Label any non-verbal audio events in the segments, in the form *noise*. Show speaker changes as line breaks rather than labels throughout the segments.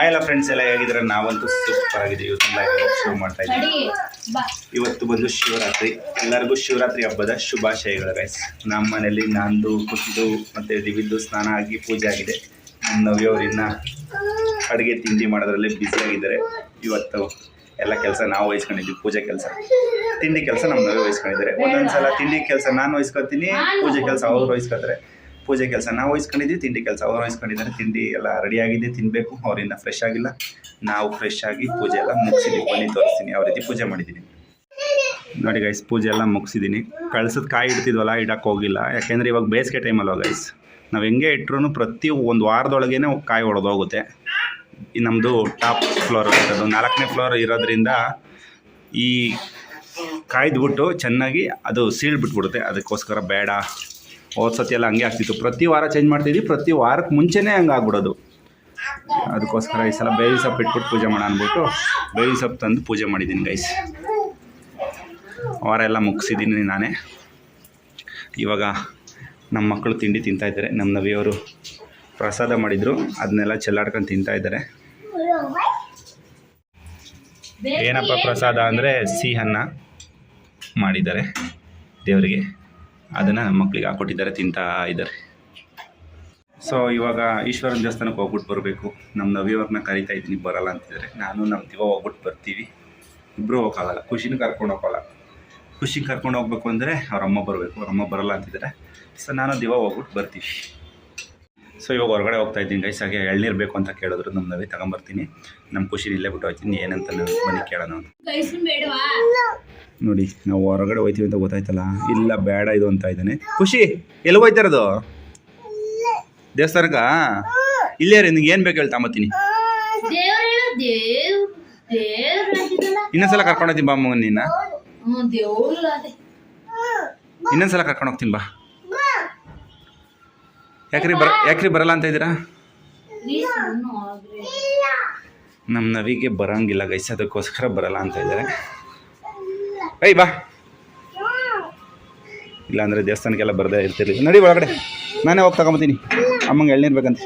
ಆಯಲ್ಲ friends ಎಲ್ಲ ಹೇಗಿದ್ರೆ ನಾವಂತೂ super ಆಗಿದ್ದೀವಿ ಇವತ್ತು live ಶುರು ಮಾಡ್ತಾ ಇದ್ದೀವಿ. ಇವತ್ತು ಬಂದು ಶಿವರಾತ್ರಿ. ಎಲ್ಲರಿಗೂ ಶಿವರಾತ್ರಿ ಹಬ್ಬದ ಶುಭಾಶಯಗಳು ಗೈಸ್ ನಮ್ಮ ಮನೆಯಲ್ಲಿ ನಂದು ಕುಸಿದು ಮತ್ತು ದಿವಿದ್ದು ಸ್ನಾನ ಆಗಿ ಪೂಜೆ ಆಗಿದೆ. ನಮ್ಮ ನವ್ಯವರಿನ್ನ ಅಡುಗೆ ತಿಂಡಿ ಮಾಡೋದ್ರಲ್ಲಿ ಬ್ಯುಸಿ ಆಗಿದ್ದಾರೆ. ಇವತ್ತು ಎಲ್ಲ ಕೆಲಸ ನಾವು ವಹಿಸ್ಕೊಂಡಿದ್ವಿ ಪೂಜೆ ಕೆಲಸ. ತಿಂಡಿ ಕೆಲಸ ನಮ್ಮ ನವ್ಯ ವಹಿಸ್ಕೊಂಡಿದ್ದಾರೆ. ಒಂದೊಂದು ಸಲ ತಿಂಡಿ ಕೆಲಸ ನಾನು ವಹಿಸ್ಕೊತೀನಿ ಪೂಜೆ ಕೆಲಸ ಅವ್ರು ವಹಿಸ್ಕೊತಾರೆ. ಪೂಜೆ ಕೆಲಸ ನಾವು ವಹಿಸ್ಕೊಂಡಿದ್ವಿ ತಿಂಡಿ ಕೆಲಸ ಅವ್ರು ವಹಿಸ್ಕೊಂಡಿದ್ದಾರೆ, ತಿಂಡಿ ಎಲ್ಲ ರೆಡಿ ಆಗಿದೆ ತಿನ್ನಬೇಕು ಅವರಿಂದ ಫ್ರೆಶ್ ಆಗಿಲ್ಲ. ನಾವು ಫ್ರೆಶ್ ಆಗಿ ಪೂಜೆ ಎಲ್ಲ ಮುಗಿಸಿದ್ವಿ ಬನ್ನಿ ತೋರಿಸ್ತೀನಿ, ಯಾವ ರೀತಿ ಪೂಜೆ ಮಾಡಿದ್ದೀನಿ. ನೋಡಿ ಗೈಸ್ ಪೂಜೆ ಎಲ್ಲ ಮುಗಿಸಿದ್ದೀನಿ. ಕಳ್ಸದ ಕಾಯಿ ಇಡ್ತಿದ್ವಲ್ಲ ಇಡಕ್ಕೆ ಹೋಗಿಲ್ಲ. ಯಾಕೆಂದರೆ ಇವಾಗ ಬೇಸಿಗೆ ಟೈಮಲ್ವ ಗೈಸ್ ನಾವು ಹೆಂಗೆ ಇಟ್ರು ಪ್ರತಿ ಒಂದು ವಾರದೊಳಗೇನೆ ಕಾಯಿ ಹೊಡೆದೋಗುತ್ತೆ ನಮ್ಮದು ಟಾಪ್ ಫ್ಲೋರ್ ಅದು ನಾಲ್ಕನೇ ಫ್ಲೋರ್ ಇರೋದ್ರಿಂದ ಈ ಕಾಯ್ದುಬಿಟ್ಟು ಚೆನ್ನಾಗಿ ಅದು ಸೀಳ್ ಬಿಟ್ಬಿಡುತ್ತೆ ಅದಕ್ಕೋಸ್ಕರ ಬೇಡ. ಸತಿ ಎಲ್ಲ ಹಂಗೆ ಆಗ್ತಿತ್ತು. ಪ್ರತಿ ವಾರ ಚೇಂಜ್ ಮಾಡ್ತಿದ್ವಿ, ಪ್ರತಿ ವಾರಕ್ಕೆ ಮುಂಚೆನೇ ಹಂಗೆ ಆಗ್ಬಿಡೋದು. ಅದಕ್ಕೋಸ್ಕರ ಈ ಸಲ ಬೇವಿನ ಸೊಪ್ಪು ಇಟ್ಬಿಟ್ಟು ಪೂಜೆ ಮಾಡೋಣ ಅಂದ್ಬಿಟ್ಟು ಬೇವಿನ ಸೊಪ್ಪು ತಂದು ಪೂಜೆ ಮಾಡಿದ್ದೀನಿ ಗೈಸ್ ವಾರ ಎಲ್ಲ ಮುಗಿಸಿದ್ದೀನಿ ನಾನೇ. ಇವಾಗ ನಮ್ಮ ಮಕ್ಕಳು ತಿಂಡಿ ತಿಂತಾಯಿದ್ದಾರೆ ನಮ್ಮ ನವಿಯವರು ಪ್ರಸಾದ ಮಾಡಿದರು. ಅದನ್ನೆಲ್ಲ ಚೆಲ್ಲಾಡ್ಕೊಂಡು ತಿಂತಾಯಿದ್ದಾರೆ ಏನಪ್ಪ ಪ್ರಸಾದ ಅಂದರೆ ಸಿಹಿ ಅನ್ನ ಮಾಡಿದ್ದಾರೆ ದೇವರಿಗೆ. ಅದನ್ನು ನಮ್ಮ ಮಕ್ಕಳಿಗೆ ಹಾಕ್ಕೊಟ್ಟಿದ್ದಾರೆ ತಿಂತಾ ಇದ್ದಾರೆ. ಸೊ ಇವಾಗ ಈಶ್ವರನ ದೇವಸ್ಥಾನಕ್ಕೆ ಹೋಗ್ಬಿಟ್ಟು ಬರಬೇಕು. ನಮ್ಮ ನವಿಯವ್ರನ್ನ ಕರಿತಾ ಇದ್ದೀನಿ, ಬರಲ್ಲ ಅಂತಿದ್ದಾರೆ. ನಾನು ನಮ್ಮ ದಿವ ಹೋಗ್ಬಿಟ್ಟು ಬರ್ತೀವಿ. ಇಬ್ಬರು ಹೋಗೋಕ್ಕಾಗಲ್ಲ, ಖುಷಿನೂ ಕರ್ಕೊಂಡು ಹೋಗೋಲ್ಲ. ಖುಷಿಗೆ ಕರ್ಕೊಂಡು ಹೋಗ್ಬೇಕು ಅಂದರೆ ಅವ್ರ ಅಮ್ಮ ಬರಬೇಕು, ಅವ್ರ ಅಮ್ಮ ಬರಲ್ಲ ಅಂತಿದ್ದಾರೆ. ಸೊ ನಾನು ದಿವ ಹೋಗ್ಬಿಟ್ಟು ಬರ್ತೀವಿ. ಸೊ ಇವಾಗ ಹೊರಗಡೆ ಹೋಗ್ತಾ ಇದ್ದೀನಿ ಗೈಸ್ ಹಾಗೆ ಎಳ್ನೀರು ಬೇಕು ಅಂತ ಕೇಳಿದ್ರು. ನಮ್ಮ ನವಿ ತಗೊಂಬರ್ತೀನಿ. ನಮ್ಮ ಖುಷಿ ಇಲ್ಲೇ ಬಿಟ್ಟು ಹೋಗ್ತೀನಿ. ಏನಂತ ನಾನು ಬನ್ನಿ ಕೇಳೋಣ ನೋಡಿ ನಾವು ಹೊರಗಡೆ ಹೋಯ್ತೀವಿ ಅಂತ ಗೊತ್ತಾಯ್ತಲ್ಲ? ಇಲ್ಲ ಬೇಡ ಇದು ಅಂತ ಇದ್ದಾನೆ. ಖುಷಿ ಎಲ್ಲಿ ಹೋಯ್ತಾರದು ದೇವಸ್ಥಾನಕ್ಕ? ಇಲ್ಲೇ ರೀ ನಿಂಗೆ ಏನು ಬೇಕು ಹೇಳಿ ತಗೊಂಬತ್ತೀನಿ ಇನ್ನೊಂದ್ಸಲ ಕರ್ಕೊಂಡು ಹೋಗ್ತೀನಿ ಬಾ ಮಗನ ನಿನ್ನ. ಇನ್ನೊಂದ್ಸಲ ಕರ್ಕೊಂಡು ಹೋಗ್ತೀನಿ ಬಾ. ಯಾಕ್ರಿ ಬರ ಯಾಕ್ರಿ ಬರಲ್ಲ ಅಂತ ಇದ್ದೀರಾ? ನಮ್ಮ ನವಿಗೆ ಬರಂಗಿಲ್ಲ ಗೈಸ್, ಅದಕ್ಕೋಸ್ಕರ ಬರಲ್ಲ ಅಂತ ಇದ್ದಾರೆ. ಐ ಬಾ. ಇಲ್ಲಾಂದರೆ ದೇವಸ್ಥಾನಕ್ಕೆಲ್ಲ ಬರದೇ ಇರ್ತೀರಿ ನಡಿ ಒಳಗಡೆ. ನಾನೇ ಹೋಗಿ ತಗೊಂಬತ್ತೀನಿ ಅಮ್ಮಂಗೆ ಎಳ್ನೀರು ಬೇಕಂತ.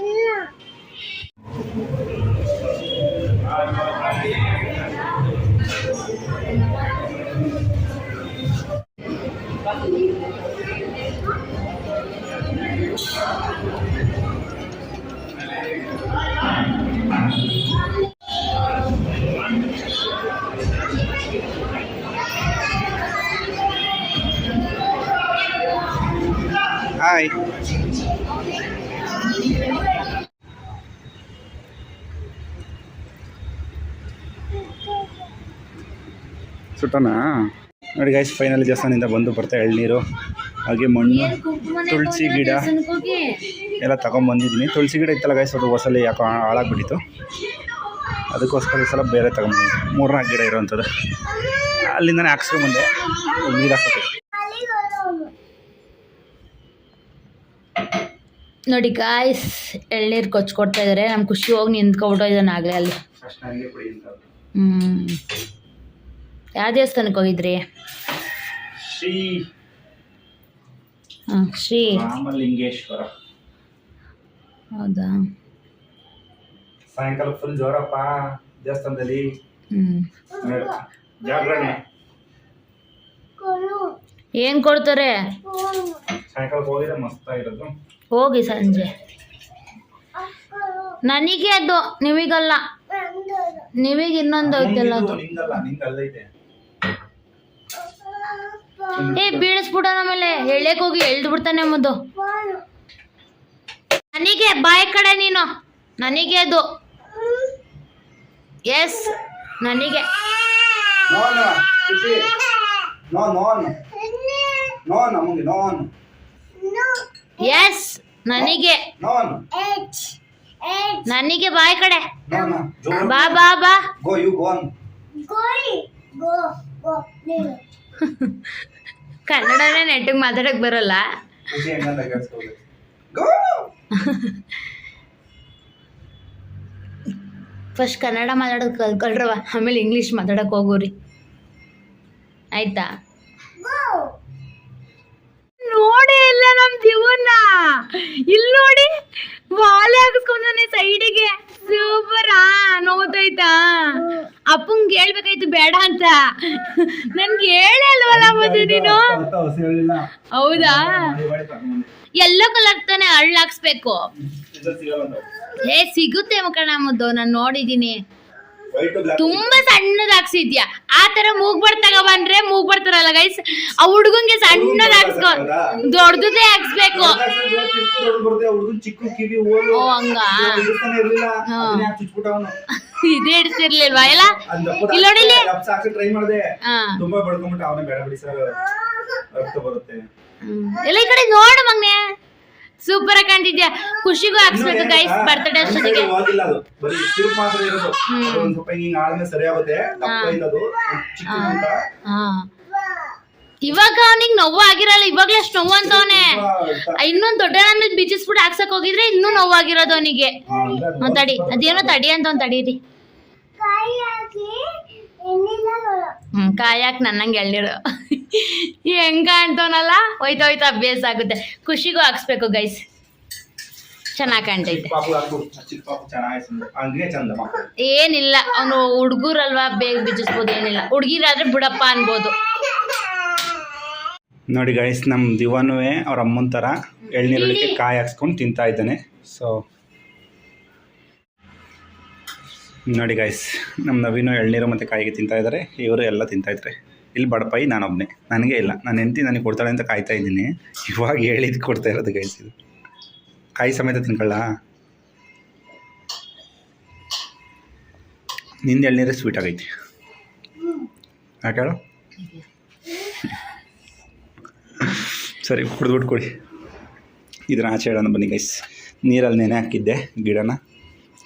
ಸುಟ್ಟನಾ ನೋಡಿ ಗೈಸ್ ಫೈನಲ್ ದೇವಸ್ಥಾನದಿಂದ ಬಂದು ಬರ್ತಾ ಎಳ್ನೀರು ಹಾಗೆ ಮಣ್ಣು ತುಳಸಿ ಗಿಡ ಎಲ್ಲ ತಗೊಂಬಂದಿದ್ದೀನಿ ತುಳಸಿ ಗಿಡ ಇತ್ತಲ್ಲ ಗೈಸ್ ಅದು ಹೊಸಲಿ ಯಾಕೋ ಹಾಳಾಗ್ಬಿಟ್ಟಿತ್ತು. ಅದಕ್ಕೋಸ್ಕರ ಈ ಸಲ ಬೇರೆ ಮೂರು ಮೂರ್ನಾಲ್ಕು ಗಿಡ ಇರೋವಂಥದ್ದು ಅಲ್ಲಿಂದನೇ ಹಾಕ್ಸ್ಕೊಂಬಂದೆ ನೀರು ಹಾಕೋಬೇಕು
ನೋಡಿ ಗಾಯ್ಸ್ ಎಳ್ನೀರು ಕೊಚ್ಕೊಡ್ತಾ ಇದಾರೆ. ನಮ್ಮ ಖುಷಿ ಹೋಗಿ ನಿಂತ್ಕೊಬಿಟ್ಟು ಇದ್ದಾನೆ ಆಗ್ಲೇ ಅಲ್ಲಿ. ಹ್ಮ್. ಯಾವ ದೇವಸ್ಥಾನಕ್ಕೆ ಹೋಗಿದ್ರಿ?
ಶ್ರೀ
ಹಾಂ ಶ್ರೀ
ರಾಮಲಿಂಗೇಶ್ವರ.
ಹೌದಾ?
ಸಾಯಂಕಾಲ ಫುಲ್ ಜೋರಪ್ಪ ದೇವಸ್ಥಾನದಲ್ಲಿ. ಜಾಗರಣೆ.
ಏನ್ ಕೊಡ್ತಾರೆ?
ಸಾಯಂಕಾಲ ಹೋಗಿದ್ರೆ ಮಸ್ತ್ ಆಗಿರೋದು.
ಹೋಗಿ ಸಂಜೆ. ನನಗೆ ಅದು ನಿಮಗಲ್ಲ. ನಿಮಗೆ ಇನ್ನೊಂದು ಐತಲ್ಲ ಅದು.
ನಿಂಗಲ್ಲ ನಿಂಗೆ ಅಲ್ಲೈತೆ
ಏ ಬೀಳಿಸ್ಬಿಡ ಆಮೇಲೆ. ಹೇಳಕ್ ಹೋಗಿ ಎಳ್ದು ಬಿಡ್ತಾನೆ ಮುದ್ದು. ನನಗೆ ಬಾಯ್ ಕಡೆ ನೀನು. ನನಗೆ ಅದು. ಎಸ್ ನನಗೆ.
ನೋನ್ ನೋನ್. ನೋನ್ ನೋನ್ ನೋನ್.
ಎಸ್ ನನಗೆ.
ನೋನ್.
ನನಗೆ ಬಾಯಿ ಕಡೆ.
ಗೋ
ಬಾ ಬಾ ಬಾ.
ಗೋ ಯು ಗೋನ್
ಕನ್ನಡನೇ ನೆಟ್ಟಿಗೆ ಮಾತಾಡಕ್ ಬರಲ್ಲ. ಫಸ್ಟ್ ಕನ್ನಡ ಮಾತಾಡೋದು ಕಲ್ಕೊಳ್ರವ ಆಮೇಲೆ ಇಂಗ್ಲೀಷ್ ಮಾತಾಡಕ್ ಹೋಗೋರಿ. ಆಯ್ತಾ? ಎಲ್ಲ ನಮ್ ಜೀವನ ಇಲ್ಲಿ ನೋಡಿ ಬಾಳೆ ಹಾಕಿಸ್ಕೊಂಡಾನೆ ಸೈಡಿಗೆ. ಸೂಪರಾ ನೋವುತ್ತೈತಾ ಅಪ್ಪಂಗೆ ಹೇಳ್ಬೇಕಾಯ್ತು ಬೇಡ ಅಂತ. ನನ್ಗೆ ಹೇಳೇ ಅಲ್ವಲ್ಲ ಮತ್ತೆ ನೀನು? ಹೌದಾ? ಎಲ್ಲೋ ಕಲರ್ ತಾನೆ ಹಳ್ಳ ಹಾಕ್ಸ್ಬೇಕು. ಏ ಸಿಗುತ್ತೆ ಮಕ್ಕಳ ಮುದ್ದು ನಾನು ನೋಡಿದೀನಿ. ತುಂಬಾ ಸಣ್ಣದಾಗ್ಸಿದ್ಯಾ? ಆ ತರ ಮೂಗ್ಬರ್ ತಗೊಬಂದ್ರೆ ಮೂಗ್ ಬರ್ತಾರಲ್ಲ ಗೈಸ್ ಆ ಹುಡುಗಂಗೆ ಸಣ್ಣದಾಗ್ಸ್ಕೊ ಹಾಕ್ಸ್ಕೊ ದೊಡ್ಡದೇ ಹಾಕ್ಸ್ಬೇಕು. ಓ ಹಂಗ. ಇದೇ ಇಡ್ತಿರ್ಲಿಲ್ವಾ ಎಲ್ಲ? ಇಲ್ಲಿ ನೋಡಿ ಇಲ್ಲಿ.
ಟ್ರೈ ಮಾಡಿದೆ
ಹಾ.
ತುಂಬಾ ಬಡ್ಕೊಂಬಿಟ್ಟು ಅವನೇ ಬೇಡ ಬಿಡಿ ಸರ್. ರಕ್ತ ಬರುತ್ತೆ.
ಹ್ಮ್. ಎಲ್ಲ ಈ ಕಡೆ ನೋಡು ಮಗ್ನೆ. ಸೂಪರ್ ಆಗಿ ಕಾಣ್ತಿದ್ಯಾ? ಖುಷಿಗೂ ಹಾಕ್ಸ್ಬೇಕು ಗೈಸ್ ಬರ್ತಡೇ ಅಷ್ಟೊತ್ತಿಗೆ.
ಹೋಗಿಲ್ಲ ಅದು. ಬರೀ ತಿರುಪು ಮಾತ್ರ ಇರೋದು. ಅದು ಒಂದ್ ಸ್ವಲ್ಪ ಹಿಂಗ್ ಆದ್ಮೇಲೆ ಸರಿ ಆಗುತ್ತೆ. ಇಲ್ಲ ಅದು. ಚಿಕ್ಕ ಊಟ.
ಹಾ. ಇವಾಗ ಅವನಿಗೆ ನೋವು ಆಗಿರಲ್ಲ ಇವಾಗ್ಲೇ ಅಷ್ಟು ನೋವು ಅಂತವನೆ
ಅವನೇ.
ಇನ್ನೊಂದ್ ಬೀಚಸ್ ಬಿಚ್ಚಿಸ್ಬಿಟ್ಟು ಹಾಕ್ಸಕ್ ಹೋಗಿದ್ರೆ ಇನ್ನೂ ನೋವಾಗಿರೋದು ಅವನಿಗೆ. ಒಂದ್ ತಡಿ ಅದೇನೋ ತಡಿ ಅಂತ ಒಂದ್ ತಡೀರಿ. ಕಾಯಾಕ್ ನನ್ನಂಗೆ ಎಳ್ನೀರು. ಹೆಂಗ ಅಂತವನಲ್ಲ ಹೋಯ್ತಾ ಹೋಯ್ತಾ ಅಭ್ಯಾಸ ಆಗುತ್ತೆ. ಖುಷಿಗೂ ಹಾಕ್ಸ್ಬೇಕು ಗೈಸ್ ಚೆನ್ನಾಗ್ ಕಾಣ್ತೈತೆ. ಏನಿಲ್ಲ ಅವನು ಹುಡುಗರಲ್ವಾ ಬೇಗ ಬಿಜಿಸ್ಬೋದು ಏನಿಲ್ಲ. ಹುಡುಗಿರಾದ್ರೆ ಬಿಡಪ್ಪ ಅನ್ಬೋದು.
ನೋಡಿ ಗೈಸ್ ನಮ್ಮ ದಿವಾನುವೆ ಅವ್ರ ಅಮ್ಮನ ಥರ ಎಳ್ನೀರುಳ್ಳಿಗೆ ಕಾಯಿ ಹಾಕ್ಸ್ಕೊಂಡು ತಿಂತಾ ಇದ್ದಾನೆ. ಸೊ ನೋಡಿ ಗಾಯ್ಸ್ ನಮ್ಮ ನವೀನು ಎಳ್ನೀರು ಮತ್ತು ಕಾಯಿಗೆ ತಿಂತಾ ಇದ್ದಾರೆ ಇವರು ಎಲ್ಲ ತಿಂತಾ ಇದ್ದಾರೆ ಇಲ್ಲಿ ಬಡಪಾಯಿ ನಾನೊಬ್ಬನೇ ನನಗೆ ಇಲ್ಲ. ನಾನು ಹೆಂಡತಿ ನನಗೆ ಕೊಡ್ತಾಳೆ ಅಂತ ಕಾಯ್ತಾ ಇದ್ದೀನಿ. ಇವಾಗ ಹೇಳಿದ್ದು ಕೊಡ್ತಾ ಇರೋದು ಗೈಸ್ ಇದು. ಕಾಯಿ ಸಮೇತ ತಿನ್ಕೊಳ್ಳ? ನಿಂದ ಎಳ್ನೀರೇ ಸ್ವೀಟ್ ಆಗೈತಿ. ಹೇಳು? ಸರಿ ಕುಡಿದ್ಬಿಟ್ಟು ಕೊಡಿ. ಇದನ್ನ ಆಚೆ ಹೇಳೋಣ ಬನ್ನಿ ಗೈಸ್ ನೀರಲ್ಲಿ ನೆನೆ ಹಾಕಿದ್ದೆ ಗಿಡನ.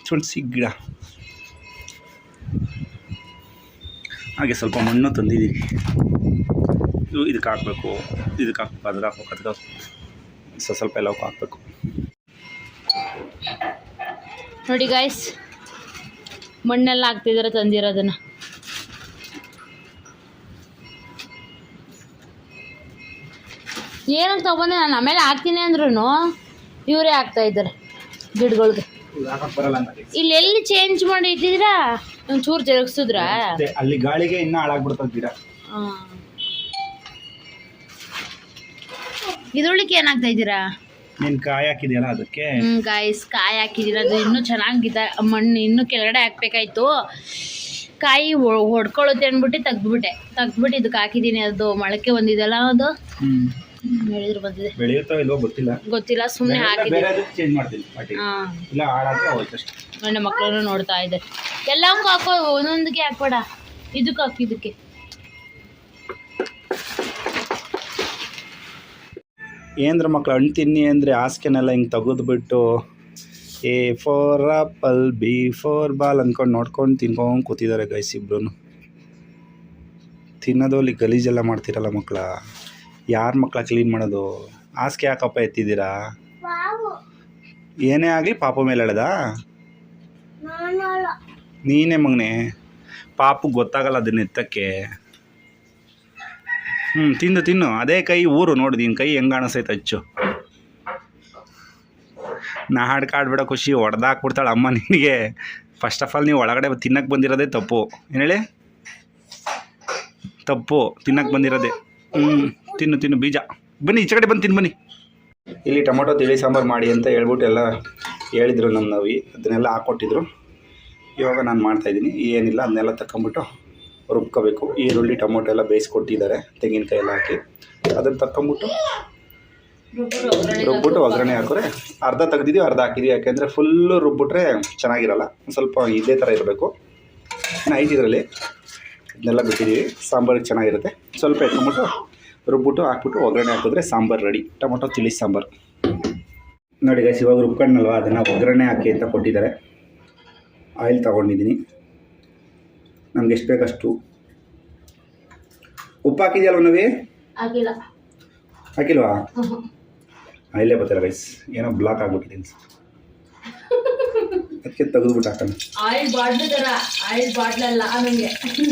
ತುಳಸಿ ಗಿಡ. ಹಾಗೆ ಸ್ವಲ್ಪ ಮಣ್ಣು ತಂದಿದ್ದೀವಿ ಇದು ಇದಕ್ಕೆ ಹಾಕಬೇಕು, ಇದಕ್ಕೆ ಹಾಕ್ಬೇಕು ಅದಕ್ಕೆ ಹಾಕ್ಬೇಕು ಅದಕ್ಕೆ ಹಾಕ್ಬೇಕು. ಸ್ವಲ್ಪ ಎಲ್ಲವಕ್ಕೂ ಹಾಕಬೇಕು.
ನೋಡಿ ಗಾಯ್ಸ್ ಮಣ್ಣೆಲ್ಲ ಹಾಕ್ತಿದ್ದಾರೆ ತಂದಿರೋದನ್ನು. ಏನಂತ ತಗೊಂಡೆ ನಾನು ಆಮೇಲೆ ಹಾಕ್ತೀನಿ ಅಂದ್ರೂ ಇವರೇ ಹಾಕ್ತಾ ಇದ್ದಾರೆ ಗಿಡಗಳ್ಗೆ. ಇಲ್ಲಿ ಎಲ್ಲಿ ಚೇಂಜ್ ಮಾಡಿ ಇಟ್ಟಿದ್ದೀರಾ ಒಂಚೂರು ಜರುಗಿಸಿದ್ರಾ?
ಅಲ್ಲಿ ಗಾಳಿಗೆ ಇನ್ನ ಹಾಳಾಗ್ಬಿಡ್ತದ ಗಿಡ
ಇದ್ರೊಳಕ್ಕೆ ಏನಾಗ್ತಾ ಇದ್ದೀರಾ?
ನೀನ್ ಕಾಯಿ ಹಾಕಿದ್ಯಲ್ಲ ಅದಕ್ಕೆ?
ಹ್ಮ್ ಗಾಯ್ಸ್ ಕಾಯಿ ಹಾಕಿದ್ದೀರ. ಅದು ಇನ್ನೂ ಚೆನ್ನಾಗಿದೆ. ಮಣ್ಣು ಇನ್ನೂ ಕೆಳಗಡೆ ಹಾಕ್ಬೇಕಾಯ್ತು. ಕಾಯಿ ಹೊಡ್ಕೊಳುತ್ತೆ ಹೊಡ್ಕೊಳ್ಳುತ್ತೆ ಅಂದ್ಬಿಟ್ಟು ತೆಗ್ದ್ಬಿಟ್ಟೆ. ತೆಗ್ದ್ಬಿಟ್ಟು ಇದಕ್ಕೆ ಹಾಕಿದ್ದೀನಿ. ಅದು ಮೊಳಕೆ ಬಂದಿದೆಲ್ಲ ಅದು. ಬಂದಿದೆ.
ಬೆಳೆಯುತ್ತೋ ಇಲ್ವೋ ಗೊತ್ತಿಲ್ಲ.
ಗೊತ್ತಿಲ್ಲ ಸುಮ್ಮನೆ
ಬೇರೆ
ಹಾಕಿದ್ದೀನಿ
ಚೇಂಜ್ ಮಾಡ್ತೀನಿ ಪಾಟಿ
ಹಾಂ.
ಇಲ್ಲ ಹಾಳಾದ್ರೆ ಹೋಯ್ತು ಅಷ್ಟೇ.
ನನ್ನ ಮಕ್ಕಳನ್ನು ನೋಡ್ತಾ ಇದೆ. ಎಲ್ಲವಕ್ಕೂ ಹಾಕೋ ಒಂದೊಂದಕ್ಕೆ ಹಾಕ್ಬೇಡ. ಇದಕ್ಕೆ ಹಾಕಿ ಇದಕ್ಕೆ.
ಏನಂದ್ರೆ ಹಣ್ಣು ತಿನ್ನಿ ಅಂದರೆ ಹಾಸ್ಕೆನೆಲ್ಲ ಹಿಂಗೆ ತೆಗೆದುಬಿಟ್ಟು A for apple B for ball ಅಂದ್ಕೊಂಡು ನೋಡ್ಕೊಂಡು ತಿನ್ಕೊಂಡು ಕೂತಿದ್ದಾರೆ ಗೈಸ್ ಇಬ್ರು ತಿನ್ನೋದು ಅಲ್ಲಿ ಗಲೀಜೆಲ್ಲ ಮಾಡ್ತಿರಲ್ಲ ಮಕ್ಕಳ ಯಾರ ಮಕ್ಕಳ ಕ್ಲೀನ್ ಮಾಡೋದು? ಹಾಸಿಗೆ ಯಾಕಪ್ಪ ಎತ್ತಿದ್ದೀರಾ? ಏನೇ ಆಗಲಿ ಪಾಪ ಮೇಲೆ ಹೇಳದ ನೀನೇ ಮಗನೆ. ಪಾಪು ಗೊತ್ತಾಗಲ್ಲ ಅದನ್ನ ಎತ್ತಕ್ಕೆ. ಹ್ಞೂ ತಿಂದು ತಿನ್ನು. ಅದೇ ಕೈ, ಊರು ನೋಡಿ ನಿನ್ನ ಕೈ ಹೆಂಗೆ ಕಾಣಿಸ್ತೈತೆ ಅಚ್ಚು. ಹಾಡು ಕಾಡ್ಬೇಡ ಖುಷಿ ಹೊಡೆದಾಕ್ಬಿಡ್ತಾಳೆ ಅಮ್ಮ ನಿನಗೆ. ಫಸ್ಟ್ ಆಫ್ ಆಲ್ ನೀವು ಒಳಗಡೆ ತಿನ್ನಕ್ಕೆ ಬಂದಿರೋದೇ ತಪ್ಪು. ಏನು ಹೇಳಿ? ತಪ್ಪು. ತಿನ್ನಕ್ಕೆ ಬಂದಿರೋದೇ. ಹ್ಞೂ ತಿನ್ನು ತಿನ್ನು, ಬೀಜ. ಬನ್ನಿ ಈಚೆ ಕಡೆ ಬಂದು ತಿನ್ನು, ಬನ್ನಿ. ಇಲ್ಲಿ ಟೊಮೊಟೊ, ತಿಳಿ ಸಾಂಬಾರು ಮಾಡಿ ಅಂತ ಹೇಳ್ಬಿಟ್ಟು ಎಲ್ಲ ಹೇಳಿದರು ನಮ್ಮ ನವಿ. ಅದನ್ನೆಲ್ಲ ಹಾಕ್ಕೊಟ್ಟಿದ್ರು ಇವಾಗ ನಾನು ಮಾಡ್ತಾಯಿದ್ದೀನಿ ಏನಿಲ್ಲ, ಅದನ್ನೆಲ್ಲ ತಗೊಂಬಿಟ್ಟು ರುಬ್ಕೋಬೇಕು. ಈರುಳ್ಳಿ, ಟೊಮೊಟೊ ಎಲ್ಲ ಬೇಯಿಸ್ಕೊಟ್ಟಿದ್ದಾರೆ. ತೆಂಗಿನಕಾಯಿ ಎಲ್ಲ ಹಾಕಿ. ಅದನ್ನು ತಕ್ಕೊಂಬಿಟ್ಟು ರುಬ್ಬಿಟ್ಟು ಒಗ್ಗರಣೆ ಹಾಕಿದ್ರೆ ಅರ್ಧ ತೆಗ್ದಿದ್ದೀವಿ ಅರ್ಧ ಹಾಕಿದ್ದೀವಿ ಯಾಕೆಂದರೆ ಫುಲ್ಲು ರುಬ್ಬಿಟ್ರೆ ಚೆನ್ನಾಗಿರಲ್ಲ. ಸ್ವಲ್ಪ ಇದೇ ಥರ ಇರಬೇಕು. ಇನ್ನು ಐದು ಇದರಲ್ಲಿ. ಇದನ್ನೆಲ್ಲ ಬಿಟ್ಟಿದ್ದೀವಿ. ಸಾಂಬಾರಿಗೆ ಚೆನ್ನಾಗಿರುತ್ತೆ. ಸ್ವಲ್ಪ ಎತ್ಕೊಂಬಿಟ್ಟು ರುಬ್ಬಿಟ್ಟು ಹಾಕ್ಬಿಟ್ಟು ಒಗ್ಗರಣೆ ಹಾಕಿದ್ರೆ ಸಾಂಬಾರು ರೆಡಿ. ಟೊಮೊಟೊ ತಿಳಿ ಸಾಂಬಾರು. ನೋಡಿ ಗೈಸ್ ಇವಾಗ ರುಬ್ಕೊಂಡಲ್ವ ಅದನ್ನು ಒಗ್ಗರಣೆ ಹಾಕಿ ಅಂತ ಕೊಟ್ಟಿದ್ದಾರೆ. ಆಯಿಲ್ ತೊಗೊಂಡಿದ್ದೀನಿ. ನಮ್ಗೆ ಎಷ್ಟು ಬೇಕಷ್ಟು? ಉಪ್ಪು ಹಾಕಿದೆಯಲ್ವ ನವಿ? ಹಾಕಿಲ್ವಾ? ಆಯಿಲೇ ಬರ್ತಾರೆ ಗೈಸ್ ಏನೋ ಬ್ಲಾಕ್ ಆಗ್ಬಿಟ್ಟಿದೆ ಅದಕ್ಕೆ ತೆಗೆದ್ಬಿಟ್ಟು ಹಾಕೋಣ.
ಆಯಿಲ್ ಬಾಟ್ಲು ಥರ ಆಯಿಲ್ ಬಾಟ್ಲಲ್ಲ ನನಗೆ
ಹ್ಞೂ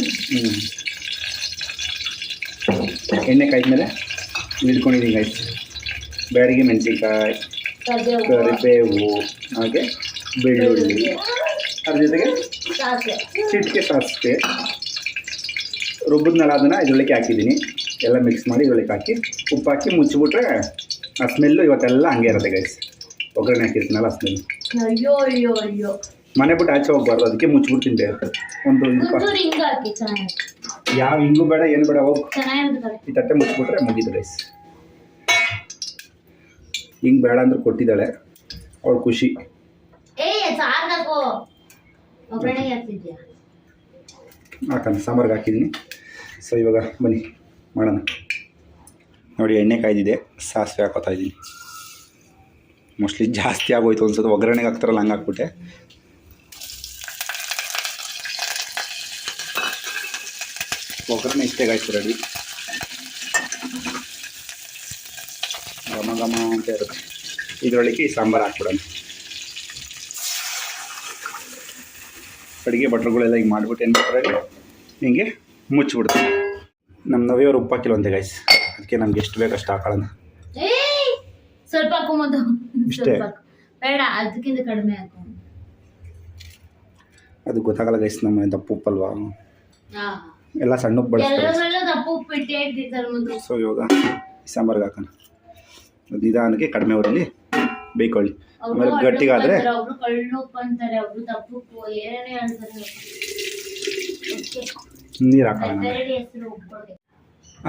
ಎಣ್ಣೆ ಕಾಯ್ದ್ಮೇಲೆ ಇಟ್ಕೊಂಡಿದ್ದೀನಿ ಗೈಸ್ ಬ್ಯಾಡಿಗೆ ಮೆಣಸಿನ್ಕಾಯಿ ಕರಿಬೇವು. ಹಾಗೆ ಬೆಳ್ಳುಳ್ಳಿ. ಅದ್ರ ಜೊತೆಗೆ ಚಿಟಿಕೆ ಸಾಸಿವೆ. ರುಬ್ಬಿದ್ನಲ್ಲ ಅದನ್ನು ಇದರೊಳಕ್ಕೆ ಹಾಕಿದ್ದೀನಿ. ಎಲ್ಲ ಮಿಕ್ಸ್ ಮಾಡಿ ಇದರೊಳಕ್ಕೆ ಹಾಕಿ ಉಪ್ಪು ಹಾಕಿ ಮುಚ್ಚಿಬಿಟ್ರೆ ಆ ಸ್ಮೆಲ್ಲು ಇವತ್ತೆಲ್ಲ ಹಂಗೆ ಇರುತ್ತೆ ಗೈಸ್ ಒಗ್ಗರಣೆ ಹಾಕಿರ್ತೀನಲ್ಲ ಆ ಸ್ಮೆಲ್
ಅಯ್ಯೋ ಅಯ್ಯೋ ಅಯ್ಯೋ.
ಮನೆ ಬಿಟ್ಟು ಆಚೆ ಹೋಗ್ಬಾರ್ದು ಅದಕ್ಕೆ ಮುಚ್ಚಿಬಿಡ್ತೀನಿ ಬೇರೆ ಒಂದು ಯಾವ ಹಿಂಗೂ ಬೇಡ ಏನು ಬೇಡ ಹೋಗಿ. ಈ ತಟ್ಟೆ ಮುಚ್ಚಿಬಿಟ್ರೆ ಮುಗಿದು ರೈಸ್ ಹಿಂಗೆ ಬೇಡ ಅಂದ್ರೆ ಕೊಟ್ಟಿದ್ದಾಳೆ. ಅವಳು ಖುಷಿ. ಹಾಕೋಣ ಸಾಂಬಾರ್ಗೆ ಹಾಕಿದ್ದೀನಿ ಸೊ ಇವಾಗ ಬನ್ನಿ ಮಾಡೋಣ. ನೋಡಿ ಎಣ್ಣೆ ಕಾಯ್ದಿದೆ ಸಾಸಿವೆ ಹಾಕೋತಾ ಇದ್ದೀನಿ. ಮೋಸ್ಟ್ಲಿ ಜಾಸ್ತಿ ಆಗೋಯ್ತು ಅನ್ಸೋದು ಒಗ್ಗರಣೆಗೆ ಹಾಕ್ತಾರಲ್ಲ ಹಂಗೆ ಹಾಕ್ಬಿಟ್ಟೆ. ಒಗ್ಗರಣೆ ಇಷ್ಟೇ ಆಯ್ತು ರೆಡಿ ಘಮ ಘಮ ಅಂತ ಇರುತ್ತೆ. ಇದರೊಳಗೆ ಈ ಸಾಂಬಾರು ಹಾಕ್ಬಿಡೋಣ. ಅಡುಗೆ ಬಟ್ರುಗಳೆಲ್ಲ ಈಗ ಮಾಡಿಬಿಟ್ಟು ಏನು ಮಾಡ್ತಾರೆ? ಹಿಂಗೆ ಮುಚ್ಚಿಬಿಡ್ತೀನಿ ನಮ್ಮ ನವಿಯವ್ರು ಉಪ್ಪು ಹಾಕಿಲ್ವಂತೆ ಗೈಸ್ ಅದಕ್ಕೆ ನಮ್ಗೆ ಎಷ್ಟು ಬೇಕು ಅಷ್ಟು
ಹಾಕೋಣ ಸ್ವಲ್ಪ ಹಾಕೊಂಬೋದು
ಇಷ್ಟೇ?
ಬೇಡ ಅದಕ್ಕಿಂತ ಕಡಿಮೆ ಹಾಕು.
ಅದು ಗೊತ್ತಾಗಲ್ಲ ಗೈಸ್ ನಮ್ಮ ದಪ್ಪ ಉಪ್ಪಲ್ವಾ?
ಹಾ.
ಎಲ್ಲ ಸಣ್ಣಕ್ಕೆ ಬಳಸ್ತಾರೆ. ಸೊ ಇವಾಗ ಸಾಂಬಾರ್ಗೆ ಹಾಕೋಣ. ನಿಧಾನಕ್ಕೆ ಕಡಿಮೆ ಅವರಲ್ಲಿ ಬೇಯ್ಕೊಳ್ಳಿ. ಆಮೇಲೆ ಗಟ್ಟಿಗಾದರೆ ನೀರು ಹಾಕೋಣ.